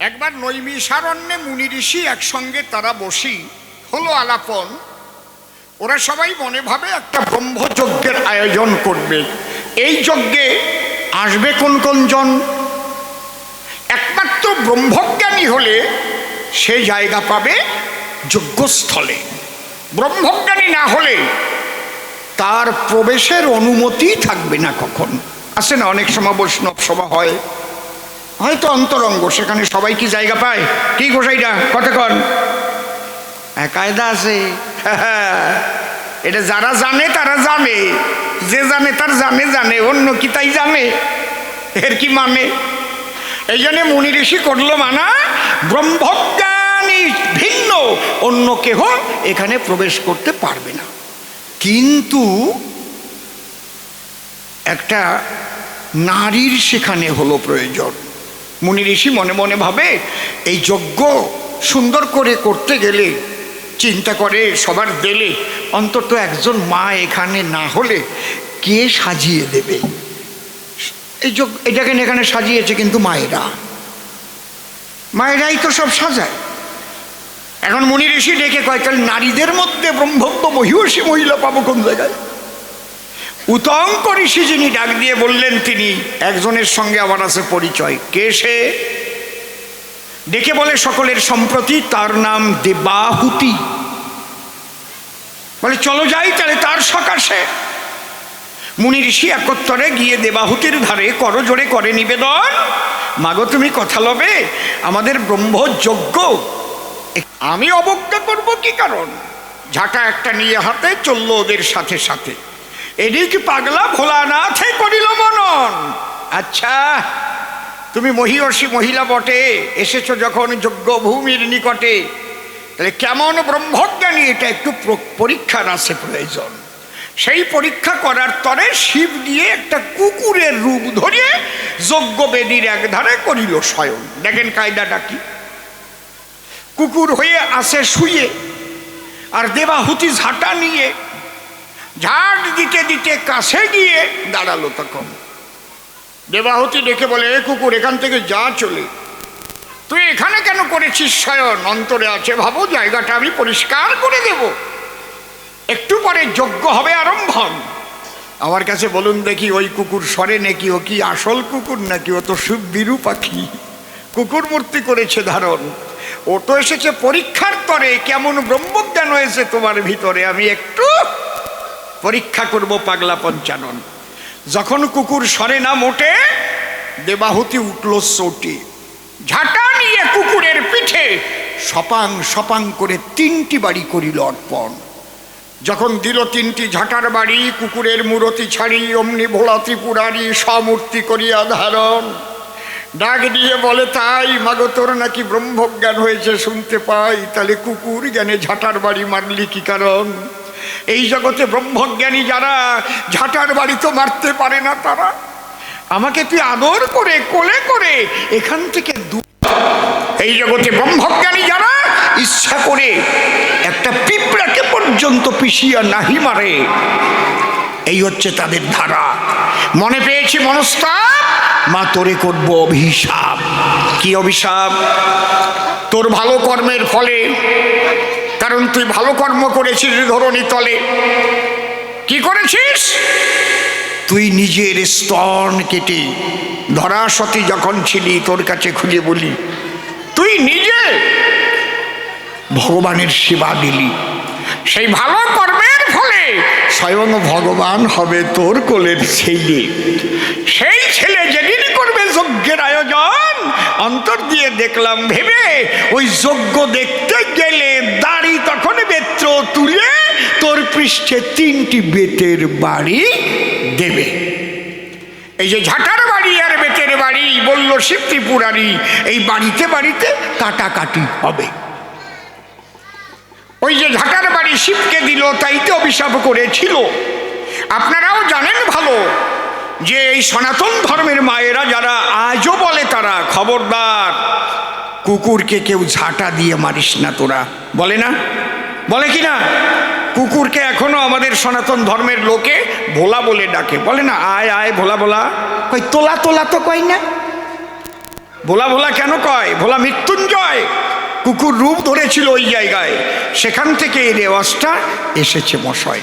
একবার নৈমিষারণ্যে মুনি ঋষি একসঙ্গে তারা বসি হলো আলাপন। ওরা সবাই মনে ভাবে একটা ব্রহ্মযজ্ঞের আয়োজন করবে। এই যজ্ঞে আসবে কোন কোন জন? একমাত্র ব্রহ্মজ্ঞানী হলে সে জায়গা পাবে যজ্ঞস্থলে। ব্রহ্মজ্ঞানী না হলে তার প্রবেশের অনুমতি থাকবে না কখন। আসে না, অনেক সময় বৈষ্ণব সভা হয়। হয়তো অন্তরঙ্গ, সেখানে সবাই কি জায়গা পায়? কি গোসাইটা কতক্ষণ কায়দা আছে। এটা যারা জানে, তারা জানে। যে জানে, তার জানে জানে। অন্য কি তাই জানে? এর কি মানে? এই জন্য মুনি ঋষি করল মানা, ব্রহ্মজ্ঞানী ভিন্ন। অন্য কেহ এখানে প্রবেশ করতে পারবে না। কিন্তু একটা নারীর সেখানে হলো প্রয়োজন। মুনি ঋষি মনে মনে ভাবে, এই যজ্ঞ সুন্দর করে করতে গেলে চিন্তা করে সবার দিলে। অন্তত একজন মা এখানে না হলে কে সাজিয়ে দেবে? এই যজ্ঞ এটাকে এখানে সাজিয়েছে কিন্তু মায়েরা? মায়েরাই তো সব সাজায়। এখন মুনি ঋষি ডেকে কয়, তাহলে নারীদের মধ্যে ব্রহ্মত্ব মহিষী মহিলা পাবো কোন জায়গায়? উতঙ্ক ঋষি যিনি ডাক দিয়ে বললেন তিনি, একজনের সঙ্গে আমার আছে পরিচয়। কে সে? ডেকে বলে সকলের সম্প্রতি তার নাম দেবাহুতি। বলে, চলো যাই, তাহলে তার সকাশে মুনি ঋষি একত্তরে গিয়ে দেবাহুতির ধারে করজোড়ে করে নিবেদন, মাগো, তুমি কথা লবে, আমাদের ব্রহ্মযজ্ঞ। আমি অবজ্ঞা করব কি কারণ? ঝাঁটা একটা নিয়ে হাতে চলল ওদের সাথে সাথে। এদিক পাগলা ভোলানাথে করিল মনন। আচ্ছা তুমি মহিষী মহিলা বটে, এসেছ যখন যজ্ঞ ভূমির নিকটে। তাহলে কেমন ব্রহ্মজ্ঞানী, এটা একটু প্র- পরীক্ষার আছে প্রয়োজন। সেই পরীক্ষা করার তরে শিব দিয়ে একটা কুকুরের রূপ ধরিয়ে যজ্ঞ বেদির একধারে করিল স্বয়ং। দেখেন কায়দাটা কি? কুকুর হয়ে আসে শুয়ে, আর দেবাহুতি ঝাঁটা নিয়ে ঝাড় দিতে দিতে কাছে গিয়ে দাঁড়াল তখন। দেবাহতি ডেকে বলে, এ কুকুর, এখান থেকে যা চলে। তুই এখানে কেন করেছিস শয়ন? অন্তরে আছে ভাবো, জায়গাটা আমি পরিষ্কার করে দেব। একটু পরে যজ্ঞ হবে আরম্ভন আমার কাছে বলুন দেখি, ওই কুকুর সরে নাকি, ও কি আসল কুকুর নাকি? ও তো সুবিরু পাখি। কুকুর মূর্তি করেছে ধারণ। ও তো এসেছে পরীক্ষার তরে। কেমন ব্রহ্মজ্ঞান হয়েছে তোমার ভিতরে? আমি একটু পরীক্ষা করব পাগলা পঞ্চানন। যখন কুকুর সরে না মোটে, দেবাহুতি উঠল চটি। ঝাঁটা নিয়ে কুকুরের পিঠে সপাং সপাং করে তিনটি বাড়ি করিল অর্পণ। যখন দিল তিনটি ঝাঁটার বাড়ি, কুকুরের মূরতি ছাড়ি, অমনি ভোলা ত্রিপুরারি সমূর্তি করিয়া ধারণ। ডাক দিয়ে বলে, তাই মাগো, তোর নাকি ব্রহ্মজ্ঞান হয়েছে, শুনতে পাই। তাহলে কুকুর জ্ঞানে ঝাঁটার বাড়ি মারলি কি কারণ? এই জগতে ব্রহ্মজ্ঞানী যারা, ঝাঁটার বাড়ি তো মারতে পারে না তারা। আমাকে তুই আদর করে, কোলে করে, এখান থেকে এই জগতে ব্রহ্মজ্ঞানী যারা, ইচ্ছা করে একটা পিঁপড়াকে পর্যন্ত পিষিয়া নাহি মারে। এই হচ্ছে তাদের ধারা। মনে পেয়েছি মনস্তাপ, মা তোরে করব অভিশাপ। কি অভিশাপ? তোর ভালো কর্মের ফলে কারণ তুই ভালো কর্ম করেছিস ধরণী তলে। কি করেছিস? তুই নিজের স্তন কেটে ধরা সতী যখন ছিলি, তোর কাছে খুলে বলি, তুই নিজে ভগবানের সেবা দিলি। সেই ভালো কর্মের ফলে স্বয়ং ভগবান হবে তোর কোলের ছেলে। সেই ছেলে যেদিন করবে যজ্ঞের আয়োজন, অন্তর দিয়ে দেখলাম ভেবে ওই যজ্ঞ দেখতে গেলে দাড়ি তখন বেত্র তুলে তোর পৃষ্ঠে তিনটি বেতের বাড়ি দেবে। এই যে ঝাঁটার বাড়ি আর বেতের বাড়ি, বলল শিব ত্রিপুরারি এই বাড়িতে বাড়িতে কাটাকাটি হবে। ওই যে ঝাঁটার বাড়ি শিবকে দিল, তাইতে অভিশাপ করেছিল। আপনারাও জানেন ভালো যে এই সনাতন ধর্মের মায়েরা যারা আজও বলে তারা, খবরদার, কুকুরকে কেউ ঝাঁটা দিয়ে মারিস না তোরা। বলে না? বলে কি না? কুকুরকে এখনও আমাদের সনাতন ধর্মের লোকে ভোলা বলে ডাকে। বলে না, আয় আয়, ভোলা ভোলা। কই, তোলা তোলা তো কয় না। ভোলা ভোলা কেন কয়? ভোলা মৃত্যুঞ্জয়। কুকুর রূপ ধরেছিল ওই জায়গায়। সেখান থেকে এই রেওয়াজটা এসেছে মশয়।